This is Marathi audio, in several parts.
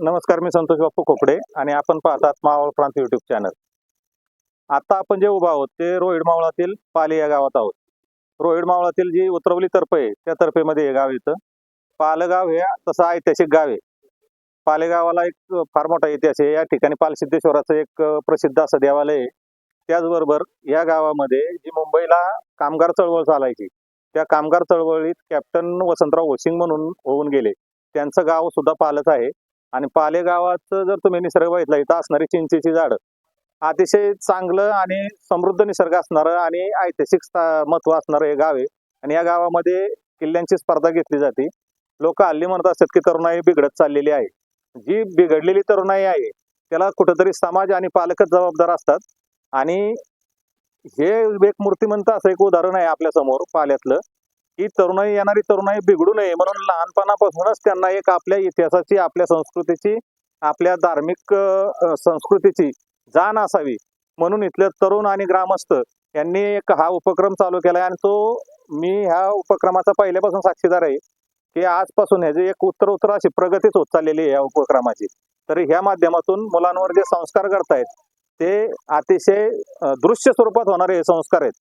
नमस्कार मी संतोष बाप्पू खोपडे आणि आपण पाहतात मावळ प्रांत युट्यूब चॅनल आता आपण जे उभा आहोत ते रोहिड मावळातील पाली या गावात आहोत. रोहिड मावळातील जी उतरवली तर्फे आहे त्या तर्फेमध्ये हे गाव येतं. पालगाव हे तसं ऐतिहासिक गाव आहे. पालेगावाला एक फार मोठा इतिहास आहे. या ठिकाणी पालसिद्धेश्वराचं एक प्रसिद्ध असं देवालय आहे. त्याचबरोबर या गावामध्ये जी मुंबईला कामगार चळवळ चालायची त्या कामगार चळवळीत कॅप्टन वसंतराव होसिंग म्हणून होऊन गेले. त्यांचं गाव सुद्धा पालच आहे. आणि पालेगावाचं जर तुम्ही निसर्ग बघितला इथं असणारी चिंचेची झाडं अतिशय चांगलं आणि समृद्ध निसर्ग असणारं आणि ऐतिहासिक महत्त्व असणारं हे गाव आहे. आणि या गावामध्ये किल्ल्यांची स्पर्धा घेतली जाते. लोक हल्ली म्हणत असतात की तरुणाई बिघडत चाललेली आहे. जी बिघडलेली तरुणाई आहे त्याला कुठंतरी समाज आणि पालकच जबाबदार असतात. आणि हे एक मूर्तिमंत असं एक उदाहरण आहे आपल्यासमोर पाल्यातलं. ही तरुणाई येणारी तरुणाई बिघडू नये. म्हणून लहानपणापासूनच त्यांना एक आपल्या इतिहासाची आपल्या संस्कृतीची आपल्या धार्मिक संस्कृतीची जाण असावी. म्हणून इथले तरुण आणि ग्रामस्थ यांनी एक हा उपक्रम चालू केला आणि तो मी ह्या उपक्रमाचा पहिल्यापासून साक्षीदार आहे की आजपासून ह्याची एक उत्तर उत्तर अशी प्रगतीच होत चाललेली आहे या उपक्रमाची. तर ह्या माध्यमातून मुलांवर जे संस्कार करतायत ते अतिशय दृश्य स्वरूपात होणारे हे संस्कार आहेत.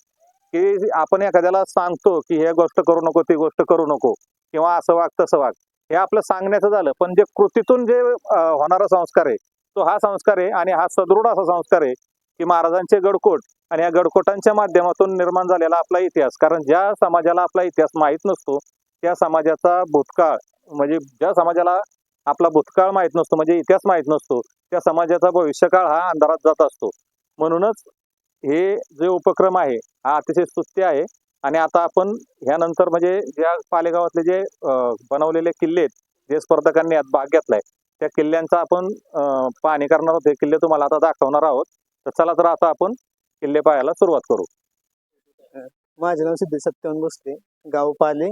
की आपण एखाद्याला सांगतो की हे गोष्ट करू नको ती गोष्ट करू नको किंवा असं वाग तसं वाग. हे आपलं सांगण्याचं झालं. पण जे कृतीतून जे होणारा संस्कार आहे तो हा संस्कार आहे आणि हा सदृढ असा संस्कार आहे की महाराजांचे गडकोट आणि या गडकोटांच्या माध्यमातून निर्माण झालेला आपला इतिहास. कारण ज्या समाजाला आपला इतिहास माहीत नसतो त्या समाजाचा भूतकाळ म्हणजे ज्या समाजाला आपला भूतकाळ माहीत नसतो म्हणजे इतिहास माहीत नसतो त्या समाजाचा भविष्यकाळ हा अंधारात जात असतो. म्हणूनच हे जे उपक्रम आहे हा अतिशय स्तुत्य आहे. आणि आता आपण ह्यानंतर म्हणजे ज्या पालेगावातले जे बनवलेले किल्ले आहेत जे स्पर्धकांनी यात भाग घेतलाय त्या किल्ल्यांचा आपण पाहणी करणार आहोत. हे किल्ले तुम्हाला आता दाखवणार आहोत. तर चला तर आता आपण किल्ले पाहायला सुरुवात करू. माझे नाव सिद्धी सत्यवान भोसले गाव पाले.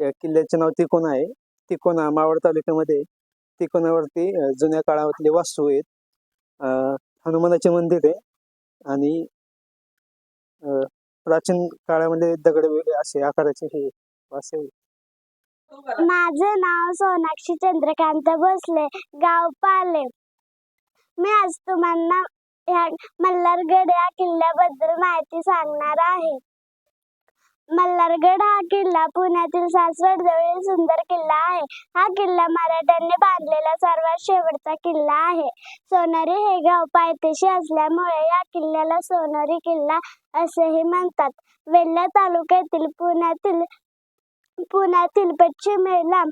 या किल्ल्याचे नाव तिकोना आहे. तिकोना मावळ तालुक्यामध्ये तिकोनावरती जुन्या काळातले वास्तू आहेत. हनुमानाचे मंदिर आहे. आणि प्राचीन काळामध्ये दगड वेगळे असे आकाराचे हे असे. माझं नाव सोनाक्षी चंद्रकांत भोसले गाव पाले. मी आज तुम्हाला ह्या मल्हारगड या किल्ल्याबद्दल माहिती सांगणार आहे. मल्हारगड हा किल्ला पुण्यातील सासवड जवळील सुंदर किल्ला आहे. हा किल्ला मराठ्यांनी बांधलेला सर्वात शेवटचा किल्ला आहे. सोनारी हे गाव पायथ्याशी असल्यामुळे या किल्ल्याला सोनारी किल्ला असेही म्हणतात. वेल्हा तालुक्यातील पुण्यातील पुण्यातील पश्चिमेला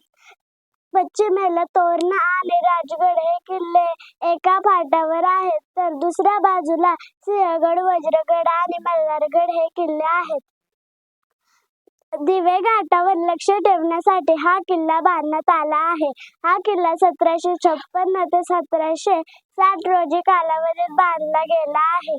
पश्चिमेला तोरणा आणि राजगड हे किल्ले एका फाटावर आहेत. तर दुसऱ्या बाजूला सिंहगड वज्रगड आणि मल्हारगड हे किल्ले आहेत. दिवे घाटावर लक्ष ठेवण्यासाठी हा किल्ला बांधण्यात आला आहे. हा किल्ला सतराशे छप्पन्न ते सतराशे साठ रोजी कालावधीत बांधला गेला आहे.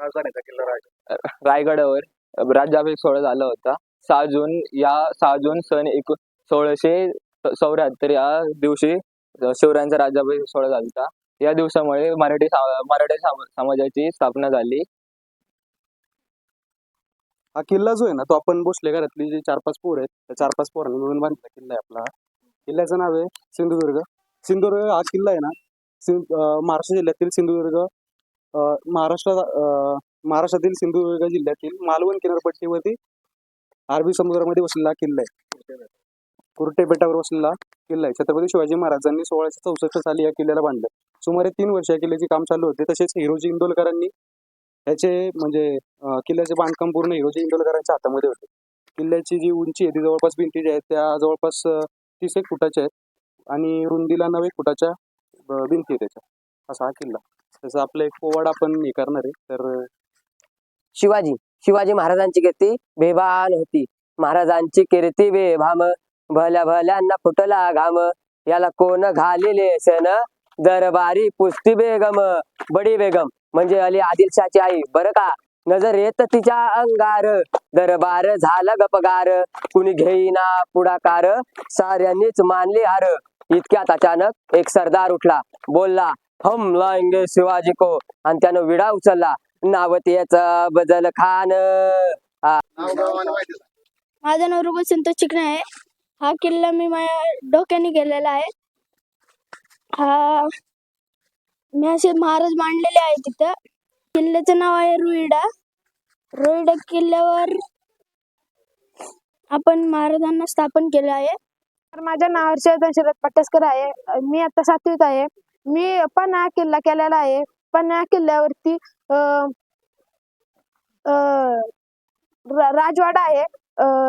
राजधानीचा किल्ला राज रायगडावर राज्याभिषेक सोहळा झाला होता. सहा जून या सहा जून सन एक सोळाशे चौऱ्याहत्तर या दिवशी शिवरायांचा राज्याभिषेक सोहळा झाला होता. या दिवसामुळे मराठी सा- मराठी साम- समाजाची स्थापना झाली. हा किल्ला जो आहे ना तो आपण भोसले घरातली जे चार पाच पोर आहेत त्या चार पाच पोरांना मिळून बांधलेला किल्ला आहे आपला. किल्ल्याचं नाव आहे सिंधुदुर्ग. सिंधुदुर्ग हा किल्ला आहे ना सिं अं, महाराष्ट्र जिल्ह्यातील सिंधुदुर्ग महाराष्ट्र महाराष्ट्रातील सिंधुदुर्ग जिल्ह्यातील मालवण किनारपट्टीवरती अरबी समुद्रामध्ये वसलेला किल्ला आहे. कुर्टे बेटावर वसलेला किल्ला आहे. छत्रपती शिवाजी महाराजांनी सोळाशे चौसष्ट साली या किल्ल्याला बांधलं. सुमारे तीन वर्ष या किल्ल्याचे काम चालू होते. तसेच हिरोजी इंदोलकरांनी याचे म्हणजे किल्ल्याचे बांधकाम पूर्ण हिरोजी इंदोलकरांच्या हातामध्ये होते. किल्ल्याची जी उंची आहे ती जवळपास भिंती ज्या आहेत त्या जवळपास तीस एक फुटाच्या आहेत. आणि रुंदीला नऊ एक फुटाच्या भिंती आहे त्याच्या. असा हा किल्ला. तसं आपलं एक पोवाड आपण हे करणार आहे. तर शिवाजी शिवाजी महाराजांची कीर्ती बेभान होती. महाराजांची कीर्ती बेभाम भल्या भल्यांना फुटला घाम. याला कोण घालेले सन दरबारी पुस्ती बेगम बडी बेगम. म्हणजे अली आदिलशाची आई. बरं का? नजर येत तिच्या अंगार. दरबार झाला गपगार. कुणी घेईना पुढाकार. साऱ्यांनीच मानली हार. इतक्यात अचानक एक सरदार उठला. बोलला हम लाएंगे शिवाजी को. आणि त्यानं विडा उचलला. नावतीच बदल खान. माझं नाव रुबल संतोष चिकणे आहे. हा किल्ला मी माझ्या डोक्याने केलेला आहे. हा. मी असे महाराज मांडलेले आहे तिथं. किल्ल्याचं नाव आहे रुईडा. रुईडा किल्ल्यावर आपण महाराजांना स्थापन केलं आहे. तर माझं नाव हर्षवर्धन शरद पट्टसकर आहे. मी आता सातवीत आहे. मी पन्हाळा किल्ला केलेला आहे. पन्हाळा किल्ल्यावरती राजवाडा आहे.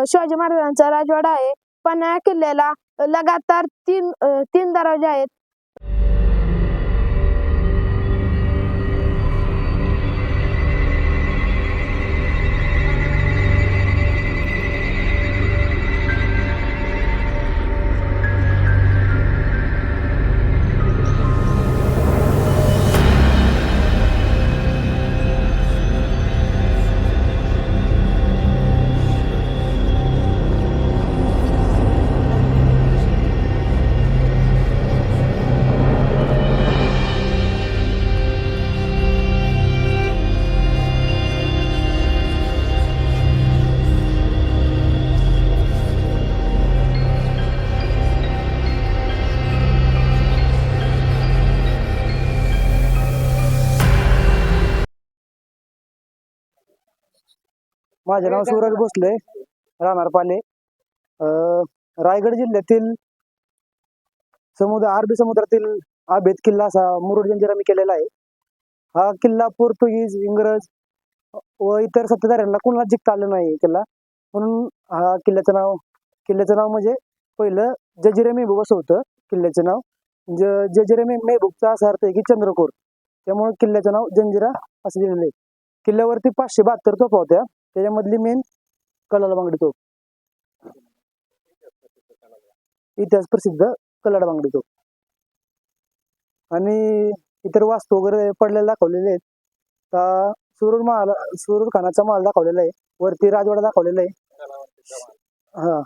शिवाजी महाराजांचा राजवाडा आहे. पन्हाळा किल्ल्याला लगातार तीन तीन दरवाजे आहेत. माझे नाव सूरज भोसले राहणार पाले. रायगड जिल्ह्यातील समुद्र अरबी समुद्रातील अभेद किल्ला असा मुरुड जंजिरा मी केलेला आहे. हा किल्ला पोर्तुगीज इंग्रज व इतर सत्ताधाऱ्यांना कोणाला जिंकता आलं नाही किल्ला. म्हणून हा किल्ल्याचं नाव किल्ल्याचं नाव म्हणजे पहिलं जजिरे मेहबूब असं होतं किल्ल्याचं नाव. ज जजिरे मेहबूबचा असा अर्थ आहे की चंद्रकोर. त्यामुळे किल्ल्याचं नाव जंजिरा असं दिलेलं आहे. किल्ल्यावरती पाचशे बहात्तर तोफा होत्या. त्याच्यामधली मेन कलाला बांगडी चौक इतिहास प्रसिद्ध कलाडा बांगडी चौक आणि इतर वास्तू वगैरे पडलेले दाखवलेले आहेत. का सुरूर महाल सुरूर खानाचा महाल दाखवलेला आहे. वरती राजवाडा दाखवलेला आहे. हा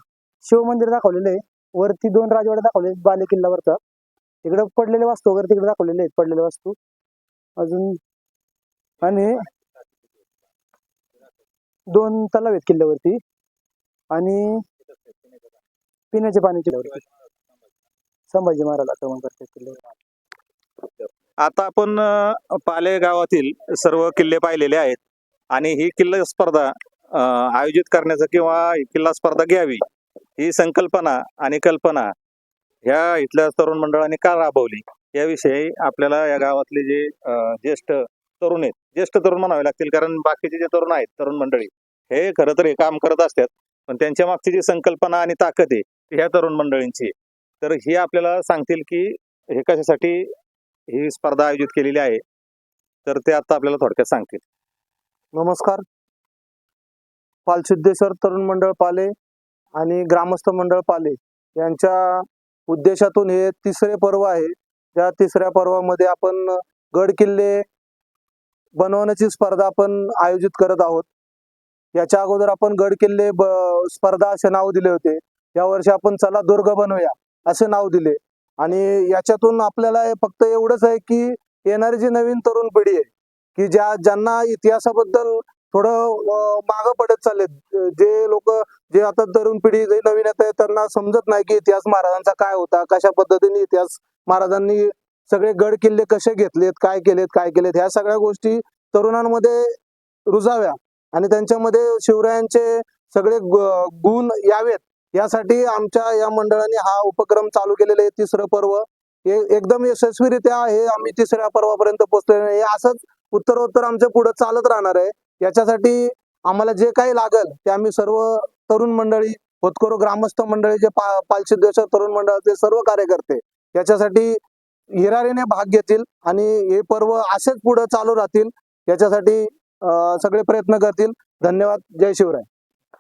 शिव मंदिर दाखवलेलं आहे. वरती दोन राजवाडे दाखवले आहेत, बाले किल्ल्यावरचा तिकडे पडलेले वास्तू वगैरे तिकडे दाखवलेले आहेत पडलेले वास्तू. अजून आणि दोन तलाव आहेत किल्ल्यावरती. आणि पिण्याचे पाणी किल्ल्यावरती. संभाजी महाराज आक्रमण करतात किल्ल्यावर. आता आपण पाले गावातील सर्व किल्ले पाहिलेले आहेत. आणि ही किल्ला स्पर्धा आयोजित करण्याचं किंवा किल्ला स्पर्धा घ्यावी ही संकल्पना आणि कल्पना ह्या इथल्या तरुण मंडळाने का राबवली? याविषयी आपल्याला या गावातले जे ज्येष्ठ तरुण आहेत. ज्येष्ठ तरुण म्हणावे लागतील कारण बाकीचे जे तरुण आहेत तरुण मंडळी हे खरं तर हे काम करत असतात. पण त्यांच्या मागची जी संकल्पना आणि ताकद आहे ह्या तरुण मंडळींची तर ही आपल्याला सांगतील की हे कशासाठी ही स्पर्धा आयोजित केलेली आहे. तर ते आता आपल्याला थोडक्यात सांगतील. नमस्कार. पालसिद्धेश्वर तरुण मंडळ पाले आणि ग्रामस्थ मंडळ पाले यांच्या उद्देशातून हे तिसरे पर्व आहे. त्या तिसऱ्या पर्वामध्ये आपण गड किल्ले बनवण्याची स्पर्धा आपण आयोजित करत आहोत. याच्या अगोदर आपण गड किल्ले स्पर्धा असे नाव दिले होते. या वर्षी आपण चला दुर्ग बनवूया असे नाव दिले. आणि याच्यातून आपल्याला फक्त एवढंच आहे की येणारी जी नवीन तरुण पिढी आहे की ज्या ज्यांना इतिहासाबद्दल थोडं मागं पडत चालले जे लोक जे आता तरुण पिढी जे नवीन येत आहे त्यांना समजत नाही की इतिहास महाराजांचा काय होता कशा पद्धतीने इतिहास महाराजांनी सगळे गड किल्ले कसे घेतलेत काय केलेत काय केलेत ह्या सगळ्या गोष्टी तरुणांमध्ये रुजाव्या. आणि त्यांच्यामध्ये शिवरायांचे सगळे गुण यावेत. यासाठी आमच्या या मंडळाने हा उपक्रम चालू केलेला आहे तिसरं पर्व. हे एकदम यशस्वीरित्या हे आम्ही तिसऱ्या पर्वापर्यंत पोहोचलेले नाही. हे असंच उत्तरोत्तर आमच्या पुढे चालत राहणार आहे. याच्यासाठी आम्हाला जे काही लागल ते आम्ही सर्व तरुण मंडळी होतकरू ग्रामस्थ मंडळीचे पा पालसिद्धेश्वर तरुण मंडळाचे सर्व कार्यकर्ते याच्यासाठी हिरारीने भाग घेतील आणि हे पर्व असेच पुढे चालू राहतील याच्यासाठी सगळे प्रयत्न करतील. धन्यवाद. जय शिवराय.